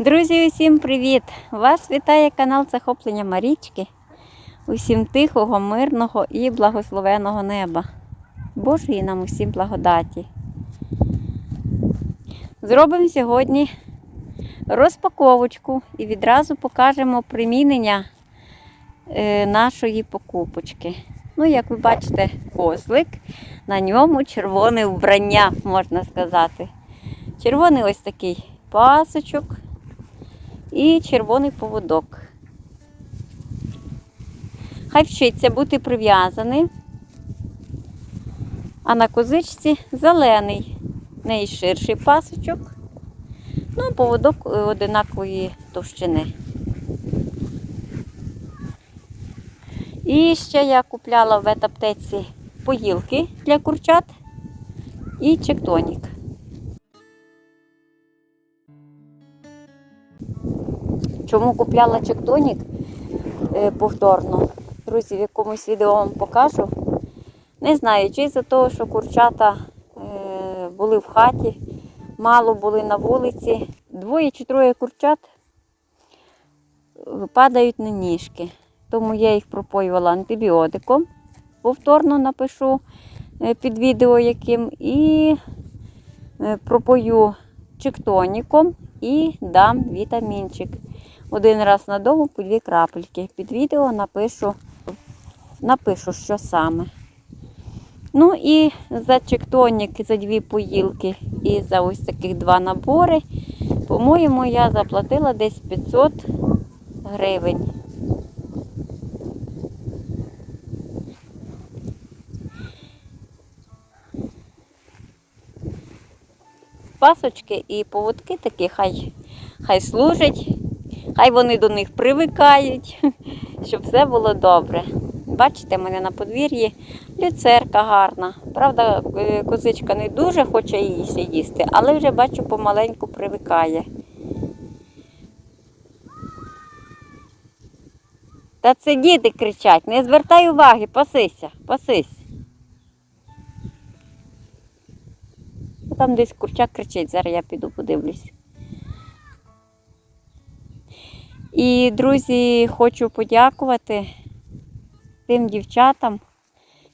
Друзі, усім привіт! Вас вітає канал Захоплення Марічки. Усім тихого, мирного і благословеного неба. Божої нам усім благодаті. Зробимо сьогодні розпаковочку і відразу покажемо примінення е, нашої покупочки. Ну, як ви бачите, козлик, на ньому червоне вбрання, можна сказати. Червоний ось такий пасочок і червоний поводок. Хай вчиться бути прив'язаний, а на козичці зелений. В неї ширший пасочок, ну, поводок е, одинакової товщини. І ще я купляла в ветаптеці поїлки для курчат і чектонік. Чому купляла чектонік е, повторно? Друзі, в якомусь відео вам покажу. Не знаю, чи за того, що курчата е, були в хаті, мало були на вулиці. Двоє чи троє курчат падають на ніжки. Тому я їх пропоювала антибіотиком. Повторно напишу е, під відео яким. І пропою чектоніком і дам вітамінчик. Один раз на дому по дві крапельки. Під відео напишу, напишу, що саме. Ну і за чектонік, за дві поїлки і за ось таких два набори, по-моєму, я заплатила десь 500 гривень. Пасочки і поводки такі хай, хай служать, хай вони до них привикають, щоб все було добре. Бачите, в мене на подвір'ї люцерка гарна. Правда, е, козичка не дуже хоче її їсти, але вже бачу, помаленьку привикає. Та це діти кричать, не звертай уваги, пасися, пасись. Там десь курчак кричить, зараз я піду подивлюсь. І, друзі, хочу подякувати тим дівчатам,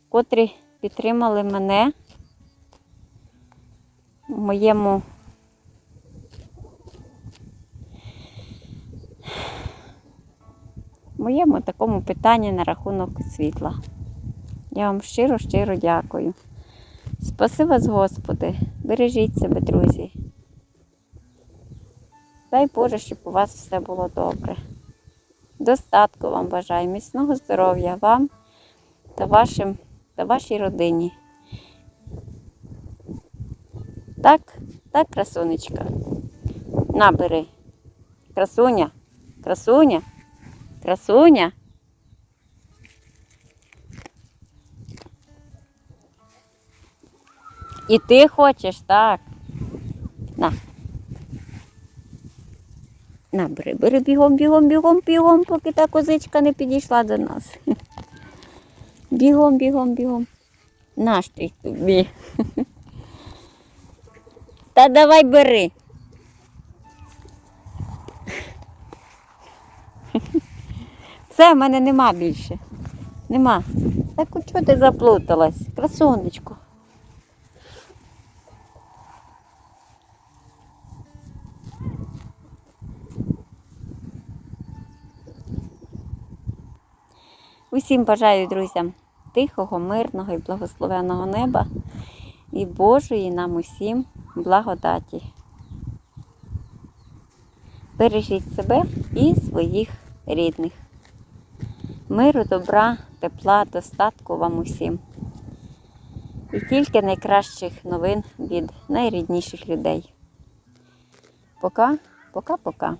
котрі підтримали мене в моєму моєму такому питанні на рахунок світла. Я вам щиро-щиро дякую. Спаси вас, Господи, бережіть себе, друзі. Дай Боже, щоб у вас все було добре. Достатку вам бажаю, міцного здоров'я вам та, вашим, та вашій родині. Так, так, красунечка. Набери. Красуня, красуня, красуня. І ти хочеш, так. На. На, бери, бери бігом, бігом, бігом, бігом, поки та козичка не підійшла до нас. Бігом, бігом, бігом. Наш ти тобі. Та давай бери. Все, в мене нема більше. Нема. Так у чого ти заплуталась? Красунечко. Усім бажаю друзям тихого, мирного і благословеного неба і Божої нам усім благодаті. Бережіть себе і своїх рідних. Миру, добра, тепла, достатку вам усім. І тільки найкращих новин від найрідніших людей. Пока, пока-пока.